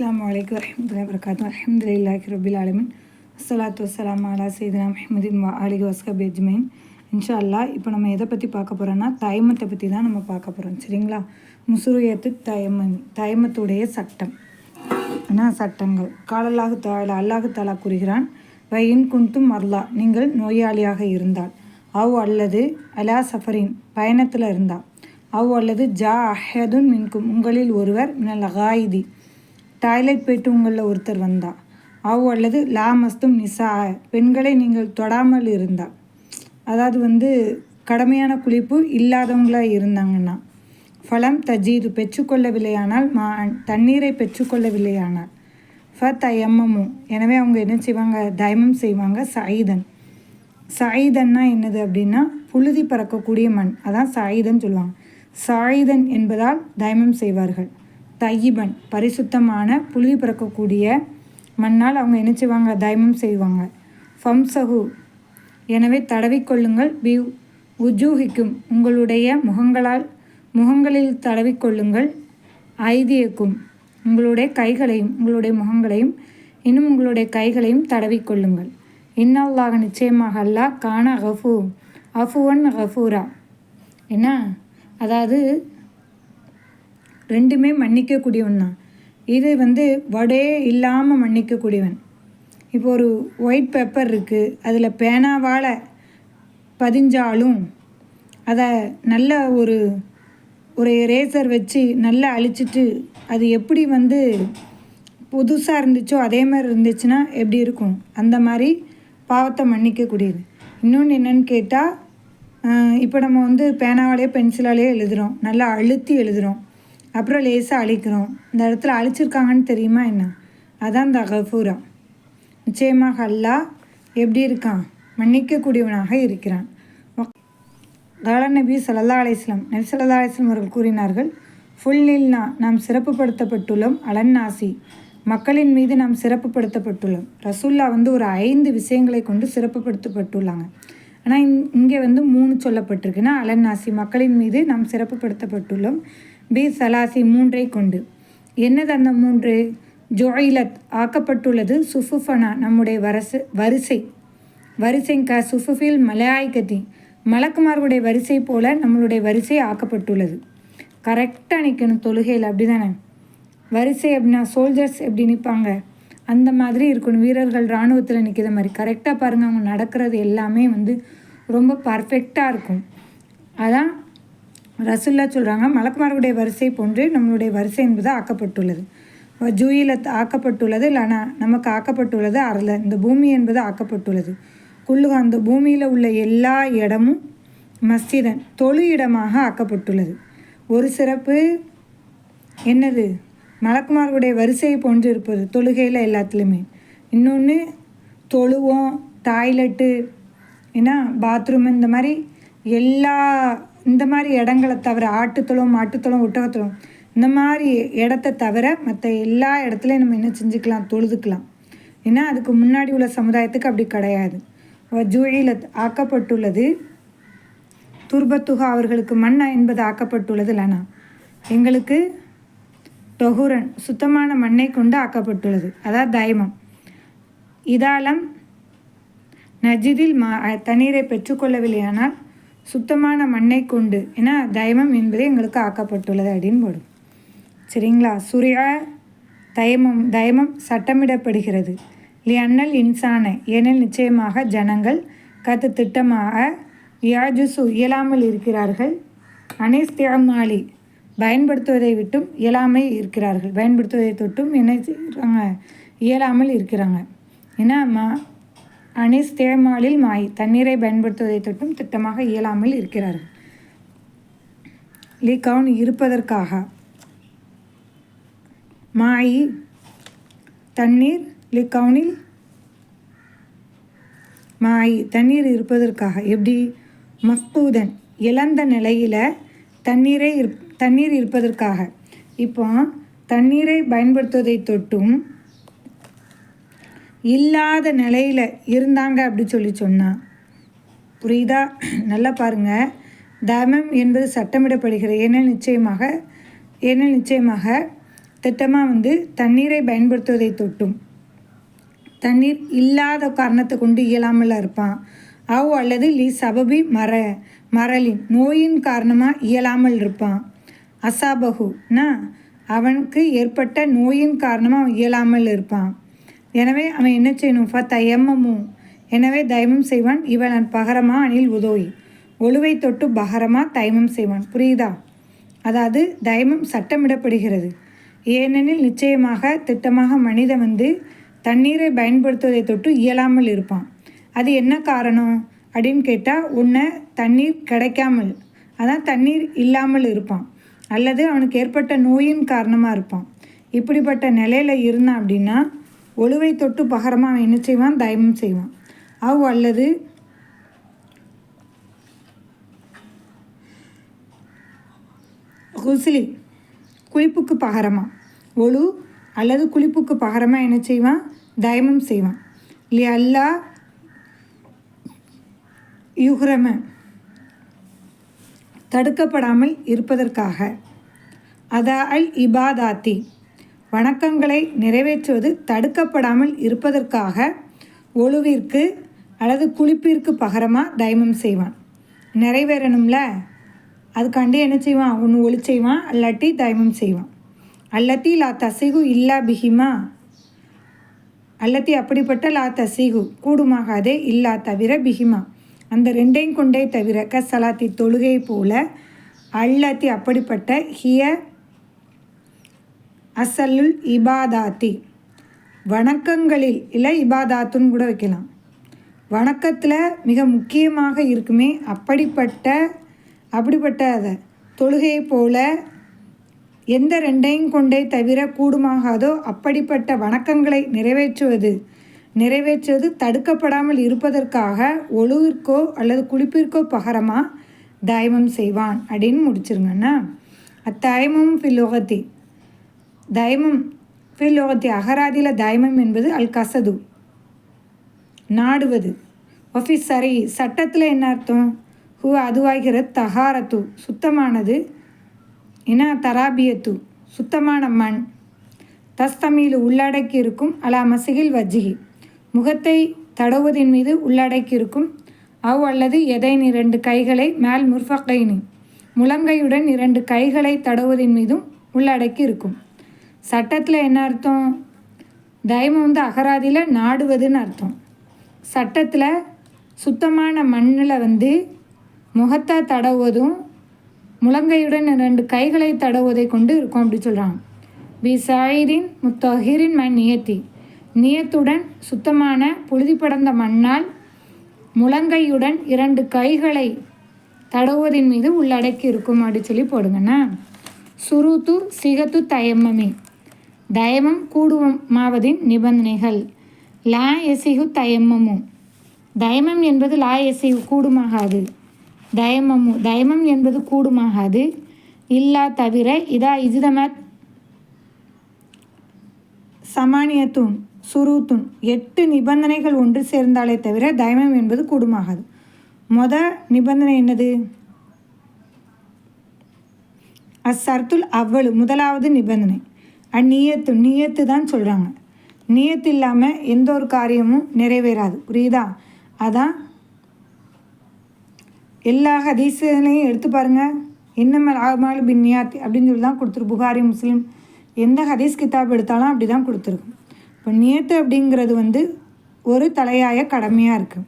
அஸ்லாம் வலைக்கம் வரமத்துல வரகாத்தும் அஹமதுல்லாஹி ரபில் ஆலமின் அஸ்லாத்து வஸ்ஸலாம் அலா சைதனா முஹமதின் வா அலிக வஸ்கப் எஜ்மைன் இன்ஷா அல்லா இப்போ நம்ம எதை பற்றி பார்க்க போகிறோன்னா தயமத்தை பற்றி தான் நம்ம பார்க்க போகிறோம் சரிங்களா? முசுரியத்து தயமன் தயமத்துடைய சட்டம். ஆனால் சட்டங்கள். காலல்லாஹு தாலா அல்லாஹு தாலா கூறுகிறான் வயின் குந்தும் மர்லா. நீங்கள் நோயாளியாக இருந்தால். அவ் அல்லது அலா சஃபரின் பயணத்தில் இருந்தால். அவ் அல்லது ஜா அஹதுன் மின்கும் உங்களில் ஒருவர் மினல் அகாயிதி. டாய்லெட் போயிட்டு உங்களில் ஒருத்தர் வந்தா. அவ் அல்லது லா மஸ்தும் நிசா பெண்களை நீங்கள் தொடாமல் இருந்தா. அதாவது வந்து கடமையான குளிப்பு இல்லாதவங்களாக இருந்தாங்கன்னா. ஃபலம் தஜீது பெற்றுக்கொள்ளவில்லையானால் மா தண்ணீரை பெற்றுக்கொள்ளவில்லையானால் ஃப தயம்மமு எனவே அவங்க என்ன செய்வாங்க? தயமம் செய்வாங்க. சாயுதன். சாயுதன்னா என்னது அப்படின்னா புழுதி பறக்கக்கூடிய மண். அதான் சாயுதன் சொல்லுவாங்க. சாயுதன் என்பதால் தயமம் செய்வார்கள். தையிபன் பரிசுத்தமான புழுதி பிறக்கக்கூடிய மண்ணால் அவங்க என்ன செய்வாங்க தைமம் செய்வாங்க. ஃபம்சகு எனவே தடவிக்கொள்ளுங்கள் பி உஜூஹிக்கும் உங்களுடைய முகங்களால் முகங்களில் தடவிக்கொள்ளுங்கள் ஐதியக்கும் உங்களுடைய கைகளையும் உங்களுடைய முகங்களையும் இன்னும் உங்களுடைய கைகளையும் தடவிக்கொள்ளுங்கள். இன்னல்லாக நிச்சயமாக அல்லா கான ஹஃபு அஃபுவன் ஹஃபூரா என்ன? அதாவது ரெண்டுமே மன்னிக்கக்கூடியவன் தான் இது வந்து வடே இல்லாமல் மன்னிக்கக்கூடியவன். இப்போ ஒரு ஒயிட் பேப்பர் இருக்குது அதில் பேனாவால் பதிஞ்சாலும் அதை நல்ல ஒரு ஒரு ரேசர் வச்சு நல்லா அழிச்சிட்டு அது எப்படி வந்து புதுசாக இருந்துச்சோ அதே மாதிரி இருந்துச்சுன்னா எப்படி இருக்கும்? அந்த மாதிரி பாவத்தை மன்னிக்கக்கூடியது. இன்னொன்று என்னென்னு கேட்டால் இப்போ நம்ம வந்து பேனாவாலேயே பென்சிலாலேயே எழுதுகிறோம் நல்லா அழுத்தி எழுதுகிறோம் அப்புறம் லேசாக அழிக்கிறோம். இந்த இடத்துல அழிச்சிருக்காங்கன்னு தெரியுமா என்ன? அதான் இந்த கஃபூரா நிச்சயமாக அல்லா எப்படி இருக்கான்? மன்னிக்கக்கூடியவனாக இருக்கிறான். கால நபி சல்லா அலிஸ்லாம் நபி சல்லா அலிஸ்லாம் அவர்கள் கூறினார்கள் ஃபுல்லில்னா நாம் சிறப்புப்படுத்தப்பட்டுள்ளோம் அலன்னாசி மக்களின் மீது நாம் சிறப்புப்படுத்தப்பட்டுள்ளோம். ரசுல்லா வந்து ஒரு ஐந்து விஷயங்களை கொண்டு சிறப்புப்படுத்தப்பட்டுள்ளாங்க. ஆனால் இங்கே வந்து மூணு சொல்லப்பட்டிருக்குன்னா அலன்னாசி மக்களின் மீது நாம் சிறப்புப்படுத்தப்பட்டுள்ளோம். பி சலாசி மூன்றை கொண்டு. என்னது அந்த மூன்று? ஜோயிலத் ஆக்கப்பட்டுள்ளது சுஃபுஃபனா நம்முடைய வரசு வரிசை. வரிசைங்கா க சுஃபுஃபில் மலையாய்கத்தி மலக்குமார்களுடைய வரிசை போல நம்மளுடைய வரிசை ஆக்கப்பட்டுள்ளது. கரெக்டாக நிற்கணும் தொழுகையில் அப்படி தானே வரிசை அப்படின்னா சோல்ஜர்ஸ் எப்படி நிற்பாங்க அந்த மாதிரி இருக்கணும். வீரர்கள் இராணுவத்தில் நிற்கிற மாதிரி. கரெக்டாக பாருங்கள் அவங்க நடக்கிறது எல்லாமே வந்து ரொம்ப பர்ஃபெக்டாக இருக்கும். அதான் ரசுல்லா சொல்கிறாங்க மலக்குமார்களுடைய வரிசை போன்று நம்மளுடைய வரிசை என்பது ஆக்கப்பட்டுள்ளது. ஜூயில் ஆக்கப்பட்டுள்ளது இல்லைனா நமக்கு ஆக்கப்பட்டுள்ளது அறல இந்த பூமி என்பது ஆக்கப்பட்டுள்ளது. குள்ளுக அந்த பூமியில் உள்ள எல்லா இடமும் மஸ்ஜிதன் தொழு இடமாக ஆக்கப்பட்டுள்ளது. ஒரு சிறப்பு என்னது? மலக்குமார்களுடைய வரிசையை போன்று இருப்பது தொழுகையில் எல்லாத்துலேயுமே இன்னொன்று தொழுவோம் டாய்லெட்டு ஏன்னா பாத்ரூம் இந்த மாதிரி எல்லா இந்த மாதிரி இடங்களை தவிர ஆட்டுத்தளம் மாட்டுத்தளம் ஒட்டகத்தளம் இந்த மாதிரி இடத்த தவிர மற்ற எல்லா இடத்துலையும் நம்ம என்ன செஞ்சுக்கலாம் தொழுதுக்கலாம். ஏன்னா அதுக்கு முன்னாடி உள்ள சமுதாயத்துக்கு அப்படி கிடையாது. ஜூழியில் ஆக்கப்பட்டுள்ளது துர்பத்துகா அவர்களுக்கு மண்ணா என்பது ஆக்கப்பட்டுள்ளது இல்லைனா எங்களுக்கு தொகுரன் சுத்தமான மண்ணை கொண்டு ஆக்கப்பட்டுள்ளது. அதாவது தைமம். இதாலம் நஜிதில் மா தண்ணீரை பெற்றுக்கொள்ளவில்லையானால் சுத்தமான மண்ணை கொண்டு ஏன்னா தைமம் என்பது எங்களுக்கு ஆக்கப்பட்டுள்ளது அப்படின்னு போடும். சரிங்களா? சூர்யா தயமம் தயமம் சட்டமிடப்படுகிறது. லியன்னல் இன்சானை இன்சான நிச்சயமாக ஜனங்கள் கத்து திட்டமாக யாஜுசு இயலாமல் இருக்கிறார்கள். அனேஸ்தியமாலி பயன்படுத்துவதை விட்டும் இயலாமல் இருக்கிறார்கள். பயன்படுத்துவதை தொட்டும் என்ன செய்கிறாங்க இயலாமல் இருக்கிறாங்க. ஏன்னா மா அனிஸ் தேமாலில் மாய் தண்ணீரை பயன்படுத்துவதை தொட்டும் திட்டமாக இயலாமல் இருக்கிறார்கள் லீகவுன் இருப்பதற்காக மாய் தண்ணீர் லீகவுனில் மாய் தண்ணீர் இருப்பதற்காக எப்படி? மஃபூதன் இழந்த நிலையில் தண்ணீரை தண்ணீர் இருப்பதற்காக. இப்போ தண்ணீரை பயன்படுத்துவதை தொட்டும் இல்லாத நிலையில் இருந்தாங்க அப்படி சொல்லி சொன்னான் புரியுதா? நல்லா பாருங்கள் தர்மம் என்பது சட்டமிடப்படுகிறது. ஏன்னா நிச்சயமாக ஏன்னா நிச்சயமாக திட்டமாக வந்து தண்ணீரை பயன்படுத்துவதை தொட்டும். தண்ணீர் இல்லாத காரணத்தை கொண்டு இயலாமல் இருப்பான். அவ் அல்லது லி சபபி மர மரலின் நோயின் காரணமாக இயலாமல் இருப்பான். அசாபகுனா அவனுக்கு ஏற்பட்ட நோயின் காரணமாக அவன் இயலாமல் இருப்பான். எனவே அவன் என்ன செய்யணும் ஃப தயம்மமும் எனவே தைமம் செய்வான் இவன் பகரமா அணில் உதோய் ஒழுவை தொட்டு பகரமா தைமம் செய்வான். புரியுதா? அதாவது தைமம் சட்டமிடப்படுகிறது. ஏனெனில் நிச்சயமாக திட்டமாக மனிதன் வந்து தண்ணீரை பயன்படுத்துவதை தொட்டு இயலாமல் இருப்பான். அது என்ன காரணம்? அப்படின்னு கேட்டால் உன்னை தண்ணீர் கிடைக்காமல் அதான் தண்ணீர் இல்லாமல் இருப்பான். அல்லது அவனுக்கு ஏற்பட்ட நோயின் காரணமாக இருப்பான். இப்படிப்பட்ட நிலையில் இருந்தான் அப்படின்னா ஒழுவை தொட்டு பகரமாக அவன் என்ன செய்வான்? தயமம் செய்வான். அவ் அல்லது குசிலி குளிப்புக்கு பகரமா. ஒழு அல்லது குளிப்புக்கு பகரமாக என்ன செய்வான்? தயமம் செய்வான். இல்லையா அல்லா யுஹ்ரம தடுக்கப்படாமல் இருப்பதற்காக. அதா அல் இபாதாத்தி. வணக்கங்களை நிறைவேற்றுவது தடுக்கப்படாமல் இருப்பதற்காக ஒழுவிற்கு அல்லது குளிப்பிற்கு பகரமாக தைமம் செய்வான். நிறைவேறணும்ல? அதுக்காண்டி என்ன செய்வான்? ஒன்று ஒளி செய்வான் அல்லாட்டி தைமம் செய்வான். அல்லத்தி லா தசிகு இல்லா பிஹிமா. அல்லத்தி அப்படிப்பட்ட லா தசிகு கூடுமாகாதே இல்லா தவிர பிஹிமா. அந்த ரெண்டையும் கொண்டே தவிர கசலாத்தி தொழுகை போல அல்லத்தி அப்படிப்பட்ட ஹிய அசல்லுல் இபாதாத்தி. வணக்கங்களில் இல்லை இபாதாத்துன்னு கூட வைக்கலாம். வணக்கத்தில் மிக முக்கியமாக இருக்குமே அப்படிப்பட்ட அப்படிப்பட்ட அதை தொழுகையை போல எந்த ரெண்டையும் கொண்டே தவிர கூடுமாகாதோ அப்படிப்பட்ட வணக்கங்களை நிறைவேற்றுவது நிறைவேற்றுவது தடுக்கப்படாமல் இருப்பதற்காக ஒழுவிற்கோ அல்லது குளிப்பிற்கோ பகரமாக தயமம் செய்வான் அப்படின்னு முடிச்சிருங்கண்ணா அத்தயமும் ஃபிலோகத்தி தைமம். ஃபிலோகத்தி அகராதியில் தைமம் என்பது அல் கசது நாடுவது. ஒஃபிஸ் சரி. சட்டத்தில் என்ன அர்த்தம்? ஹூ அதுவாகிற தகாரத்து. சுத்தமானது. இன தராபியத்து. சுத்தமான மண். தஸ்தமியில் உள்ளடக்கி இருக்கும். அலா மசிகில் வஜ்ஜிகி முகத்தை தடவுவதின் மீது உள்ளடக்கி இருக்கும். அவ் அல்லது எதைன் இரண்டு கைகளை மேல் முர்ஃபக்கைனி முழங்கையுடன் இரண்டு கைகளை தடவுவதின் மீதும் உள்ளடக்கி இருக்கும். சட்டத்தில் என்ன அர்த்தம்? தைமம் வந்து அகராதியில் நாடுவதுன்னு அர்த்தம். சட்டத்தில் சுத்தமான மண்ணில் வந்து முகத்தை தடவுவதும் முழங்கையுடன் ரெண்டு கைகளை தடவுவதை கொண்டு இருக்கும் அப்படி சொல்கிறாங்க பி சாயிரின் முத்தஹிரின் மண் நியத்தி. நியத்துடன் சுத்தமான புழுதி படர்ந்த மண்ணால் முழங்கையுடன் இரண்டு கைகளை தடவுவதின் மீது உள்ளடக்கி இருக்கும் அப்படி சொல்லி போடுங்கண்ணா சுருத்து சிகத்து தயம்மமே. தயமம் கூடுமாவதின் நிபந்தனைகள் லா எசிகு தயமமு தயமம் என்பது லா எசிகு கூடுமாகாது தயமமு தயமம் என்பது கூடுமாகாது இல்லா தவிர இதா இஜிதமத் சமானியத்துன் சுருத்துன் எட்டு நிபந்தனைகள் ஒன்று சேர்ந்தாலே தவிர தயமம் என்பது கூடுமாகாது மொத நிபந்தனை என்னது அசர்த்துல் அவ்வளு முதலாவது நிபந்தனை அந்நியத்து நியத்து தான் சொல்கிறாங்க நியத்து இல்லாமல் எந்த ஒரு காரியமும் நிறைவேறாது. புரியுதா? அதான் எல்லா ஹதீஸுகளையும் எடுத்து பாருங்கள் இன்னமல் ஆமால் பின் நியாத் அப்படின்னு சொல்லி தான் கொடுத்துரு. புகாரி முஸ்லீம் எந்த ஹதீஸ் கிதாப் எடுத்தாலும் அப்படி தான் கொடுத்துருக்கும் இப்போ நியத்து அப்படிங்கிறது வந்து ஒரு தலையாய கடமையாக இருக்குது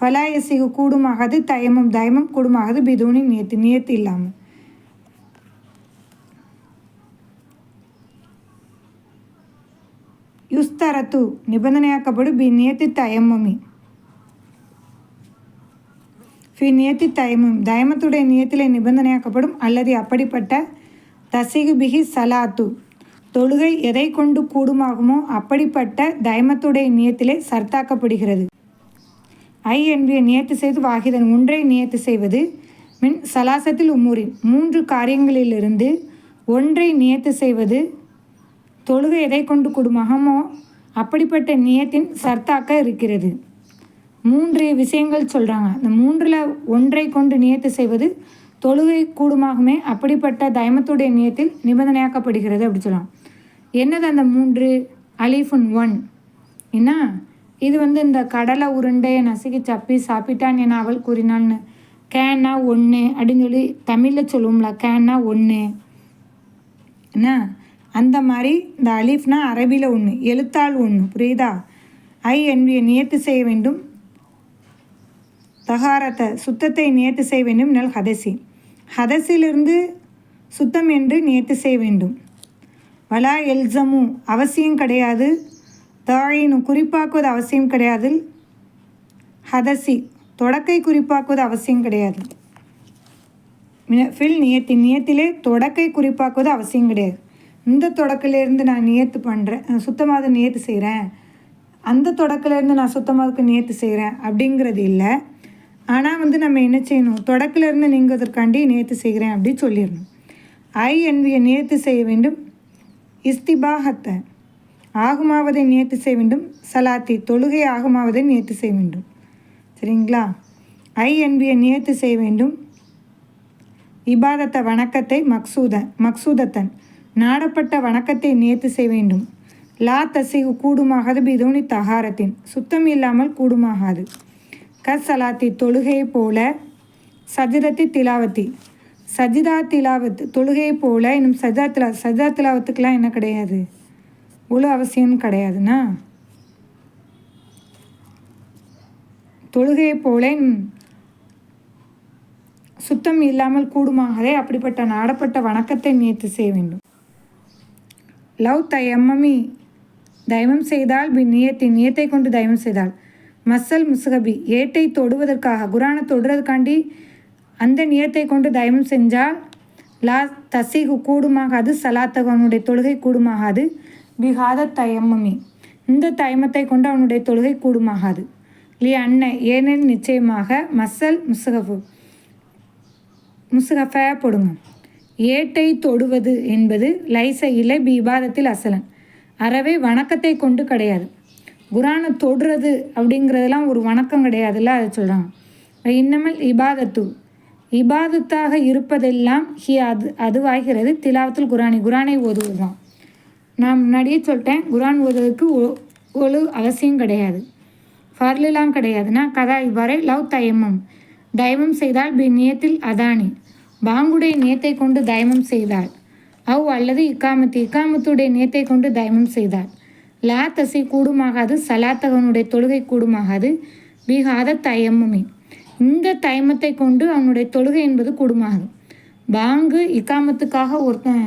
ஃபலாயசிகு கூடுமாகாது தயமும் தயமும் கூடுமாகாது பிதூனி நியத்து. நியத்து இல்லாமல் யுஸ்தரத்து நிபந்தனையாக்கப்படும் பி நியத்து தயம்மமி ஃபி நியத்தி தயமம் தயமத்துடைய நியத்திலே நிபந்தனையாக்கப்படும் அல்லது அப்படிப்பட்ட தசிகு பிகி சலாத்து தொழுகை எதை கொண்டு கூடுமாகுமோ அப்படிப்பட்ட தயமத்துடைய நியத்திலே சர்த்தாக்கப்படுகிறது ஐ என்பிய நியத்து செய்து வாகிதன் ஒன்றை நியத்து செய்வது மின் சலாசத்தில் உம்மூரின் மூன்று காரியங்களிலிருந்து ஒன்றை நியத்து செய்வது தொழுகை எதை கொண்டு கூடுமாகமோ அப்படிப்பட்ட நியத்தின் சர்த்தாக்க இருக்கிறது. மூன்று விஷயங்கள் சொல்கிறாங்க அந்த மூன்றில் ஒன்றை கொண்டு நியத்து செய்வது தொழுகை கூடுமாகமே அப்படிப்பட்ட தயமத்துடைய நியத்தில் நிபந்தனையாக்கப்படுகிறது அப்படி சொல்லலாம். என்னது அந்த மூன்று? அலிஃபுன் ஒன். என்ன? இது வந்து இந்த கடலை உருண்டையை நசுக்கி சப்பி சாப்பிட்டான் என அவள் கூறினாள்னு. கேன்னா ஒன்று அப்படின்னு சொல்லி தமிழில் சொல்லுவோம்ல கேன்னா ஒன்று என்ன? அந்த மாதிரி இந்த அலீஃப்னா அரபியில் ஒன்று எழுத்தாள் ஒன்று புரியுதா? ஐ என்பியை நியத்து செய்ய வேண்டும். தகாரத்தை சுத்தத்தை நியத்து செய்ய வேண்டும். நல் ஹதசி. ஹதசிலிருந்து சுத்தம் என்று நியத்து செய்ய வேண்டும். வலா எல்சமு அவசியம் கிடையாது. தாயினு குறிப்பாக்குவது அவசியம் கிடையாது. ஹதசி தொடக்கை குறிப்பாக்குவது அவசியம் கிடையாது. ஃபில் நியத்தி நியத்திலே தொடக்கை குறிப்பாக்குவது அவசியம் கிடையாது. இந்த தொடக்கிலேருந்து நான் நியத்து பண்ணுறேன் சுத்தமாக நியத்து செய்கிறேன் அந்த தொடக்கிலேருந்து நான் சுத்தமாதுக்கு நியத்து செய்கிறேன் அப்படிங்கிறது இல்லை. ஆனால் வந்து நம்ம என்ன செய்யணும்? தொடக்கிலேருந்து நீங்குவதற்காண்டி நியத்து செய்கிறேன் அப்படி சொல்லிடணும். ஐ என்பியை நியத்து செய்ய வேண்டும். இஸ்திபாகத்தை ஆகுமாவதை நியத்து செய்ய வேண்டும். சலாத்தி தொழுகை ஆகுமாவதை நியத்து செய்ய வேண்டும். சரிங்களா? ஐ என்பியை நியத்து செய்ய வேண்டும். இபாதத்தை வணக்கத்தை மக்சூத மக்சூதத்தன் நாடப்பட்ட வணக்கத்தை நேர்த்து செய்ய வேண்டும். லா தசிகு கூடுமாகாது பிதோனி தகாரத்தின் சுத்தம் இல்லாமல் கூடுமாகாது. கசலாத்தி தொழுகையைப் போல சஜிதத்தி திலாவத்தி. சஜிதா திலாவத் தொழுகையைப் போல இன்னும் சஜா திலா சஜா திலாவத்துக்கெலாம் என்ன கிடையாது? முழு அவசியம் கிடையாதுண்ணா. தொழுகையைப் போல சுத்தம் இல்லாமல் கூடுமாகவே அப்படிப்பட்ட நாடப்பட்ட வணக்கத்தை நியத்து செய்ய வேண்டும். லவ் தயம்மமி தெய்வம் செய்தால் பின் நியத்தை நியத்தை கொண்டு தெய்வம் செய்தால் மசல் முசுகபி ஏட்டை தொடுவதற்காக குரானை தொடுறதுக்காண்டி அந்த நியத்தை கொண்டு தெய்வம் செஞ்சால் லா தசிகு கூடுமாகாது சலாத்தகனுடைய தொழுகை கூடுமாகாது. பிகாத தயம்மமி இந்த தயமத்தை கொண்டு அவனுடைய தொழுகை கூடுமாகாது. லி அண்ணன் ஏனெனில் நிச்சயமாக மசல் முசுகஃபு முசுகஃபே போடுங்க. ஏட்டை தொடுவது என்பது லைச இலை பி இபாதத்தில் அசலன். அறவே வணக்கத்தை கொண்டு கிடையாது. குரானை தொடுறது அப்படிங்கிறதெல்லாம் ஒரு வணக்கம் கிடையாதுல்ல அதை சொல்கிறாங்க இன்னமல் இபாதத்து. இபாதத்தாக இருப்பதெல்லாம் ஹி அது அதுவாகிறது திலாவத்தில் குரானி. குரானை ஓதுவது தான் நான் முன்னாடியே சொல்லிட்டேன் குரான் ஓதுவதற்கு ஒ- ஒழு அவசியம் கிடையாது. ஃபர்லாம் கிடையாதுன்னா கதா இவ்வாறே லவ் தயமம். தயமம் செய்தால் பி நியத்தில் அதானி. பாங்குடைய நேத்தை கொண்டு தயமம் செய்தாள். அவ் அல்லது இக்காமத்து இக்காமத்துடைய நேத்தை கொண்டு தயமம் செய்தாள். லா தசை கூடுமாகாது சலாத்தகனுடைய தொழுகை கூடுமாகாது பிஹாத தயமுமே. இந்த தயமத்தை கொண்டு அவனுடைய தொழுகை என்பது கூடுமாகாது. பாங்கு இக்காமத்துக்காக ஒருத்தன்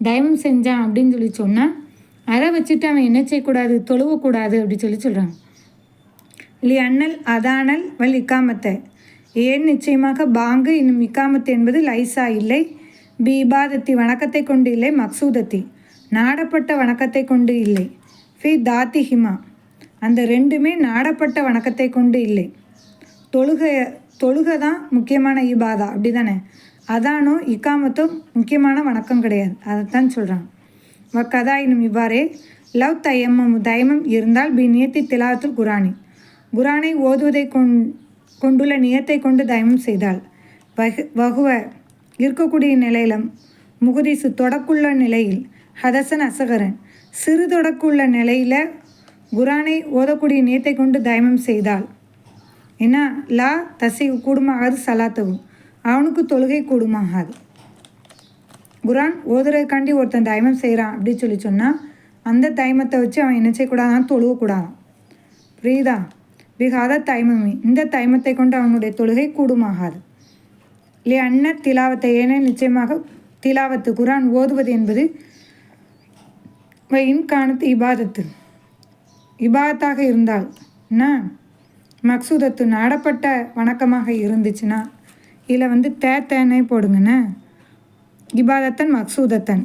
தயமம் செஞ்சான் அப்படின்னு சொல்லி சொன்னால் அதை வச்சுட்டு அவன் என்ன செய்யக்கூடாது? தொழுவக்கூடாது அப்படின்னு சொல்லி சொல்கிறான் லி அண்ணல் அதானல் வல் இக்காமத்தை. ஏன் நிச்சயமாக பாங்கு இன்னும் இக்காமத்து என்பது லைசா இல்லை? பி இபாதத்தி வணக்கத்தை கொண்டு இல்லை மக்சூதத்தி. நாடப்பட்ட வணக்கத்தை கொண்டு இல்லை. ஃபி தாத்தி ஹிமா. அந்த ரெண்டுமே நாடப்பட்ட வணக்கத்தை கொண்டு இல்லை. தொழுகை தொழுகை தான் முக்கியமான இபாதா அப்படி தானே அதானும் இக்காமத்தும் முக்கியமான வணக்கம் கிடையாது. அதைத்தான் சொல்கிறாங்க கதா இன்னும் இவ்வாறே லவ் தயமம் தயமம் இருந்தால் பி நேத்தி திலாவத்துல் குரானி. குரானை ஓதுவதை கொண் கொண்டுள்ள நியத்தை கொண்டு தயமம் செய்தால் வகு வகுவ இருக்கக்கூடிய நிலையிலும் முகுதிசு தொடக்குள்ள நிலையில் ஹதசன் அசகரன் சிறு தொடக்குள்ள நிலையில் குரானை ஓதக்கூடிய நியத்தை கொண்டு தயமம் செய்தால் என்ன லா தசை கூடுமாகாது சலாத்தவும் அவனுக்கு தொழுகை கூடுமாகாது. குரான் ஓதுறதுக்காண்டி ஒருத்தன் தயமம் செய்கிறான் அப்படின்னு சொல்லி சொன்னால் அந்த தயமத்தை வச்சு அவன் என்ன செய்யக்கூடாதான் தொழுவக்கூடாதான். புரியுதா? விகாத தைமமே. இந்த தைமத்தை கொண்டு அவனுடைய தொழுகை கூடுமாகாது. இல்லை அன்ன திலாவத்தை ஏனே நிச்சயமாக திலாவத்து குரான் ஓதுவது என்பது வையின் காணத்து இபாதத்து. இபாதத்தாக இருந்தால் என்ன மக்சூதத்து நாடப்பட்ட வணக்கமாக இருந்துச்சுன்னா இதில் வந்து தே தேனே போடுங்கண்ணே. இபாதத்தன் மக்சூதத்தன்.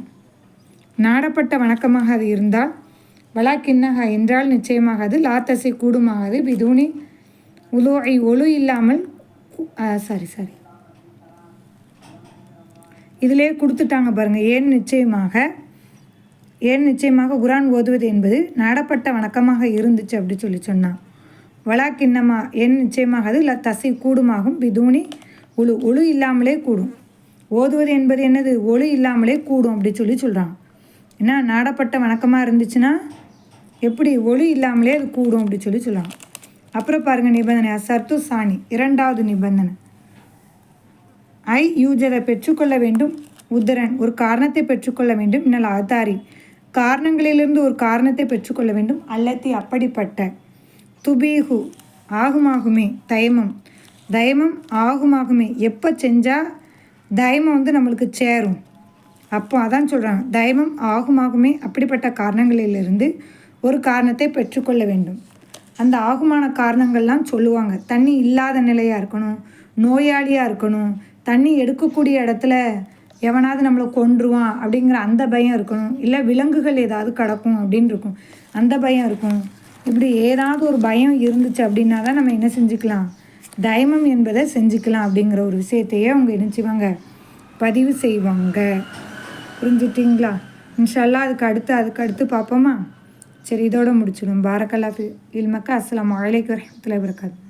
நாடப்பட்ட வணக்கமாக அது இருந்தால் வலாக்கின்னஹா என்றால் நிச்சயமாகாது லாத்தசை கூடுமாகாது. பிதூனி உலுவை ஒழு இல்லாமல் சாரி சாரி இதிலே கொடுத்துட்டாங்க பாருங்கள் ஏன் நிச்சயமாக ஏன் நிச்சயமாக குரான் ஓதுவது என்பது நாடப்பட்ட வணக்கமாக இருந்துச்சு அப்படி சொல்லி சொன்னான் வலாக்கின்னமா ஏன் நிச்சயமாக அது தசை கூடுமாகும் பிதூனி ஒழு ஒழு இல்லாமலே கூடும். ஓதுவது என்பது என்னது? ஒழு இல்லாமலே கூடும் அப்படி சொல்லி சொல்கிறான் ஏன்னா நாடப்பட்ட வணக்கமாக இருந்துச்சுன்னா எப்படி ஒளி இல்லாமலே அது கூடும் அப்படி சொல்லி சொல்லலாம் அப்புறம் பாருங்கள் நிபந்தனை சர்த்து சாணி இரண்டாவது நிபந்தனை. ஐ யூஜரை பெற்றுக்கொள்ள வேண்டும். உத்தரன் ஒரு காரணத்தை பெற்றுக்கொள்ள வேண்டும். இன்னல் ஆதாரி காரணங்களிலிருந்து ஒரு காரணத்தை பெற்றுக்கொள்ள வேண்டும். அல்லத்தி அப்படிப்பட்ட துபீகு ஆகுமாகுமே தயமம் தயமம் ஆகுமாகுமே. எப்போ செஞ்சால் தயமம் வந்து நம்மளுக்கு சேரும். அப்போ அதான் சொல்கிறாங்க தயமம் ஆகுமாகுமே அப்படிப்பட்ட காரணங்களிலிருந்து ஒரு காரணத்தை பெற்றுக்கொள்ள வேண்டும். அந்த ஆகுமான காரணங்கள்லாம் சொல்லுவாங்க. தண்ணி இல்லாத நிலையாக இருக்கணும் நோயாளியாக இருக்கணும் தண்ணி எடுக்கக்கூடிய இடத்துல எவனாவது நம்மளை கொன்றுவான் அப்படிங்கிற அந்த பயம் இருக்கணும். இல்லை விலங்குகள் ஏதாவது கிடக்கும் அப்படின்னு இருக்கும். அந்த பயம் இருக்கும். இப்படி ஏதாவது ஒரு பயம் இருந்துச்சு அப்படின்னா தான் நம்ம என்ன செஞ்சுக்கலாம்? தைமம் என்பதை செஞ்சுக்கலாம் அப்படிங்கிற ஒரு விஷயத்தையே அவங்க என்ன பதிவு செய்வாங்க. புரிஞ்சுட்டிங்களா? இன்ஷால்லா அதுக்கு அடுத்து அதுக்கு அடுத்து பார்ப்போமா? சரி இதோட முடிச்சிடும். பாரக்கல்லா இல்மக்கா அஸ்லாம் வலைக்கம் வரமத்துல வரகாத்து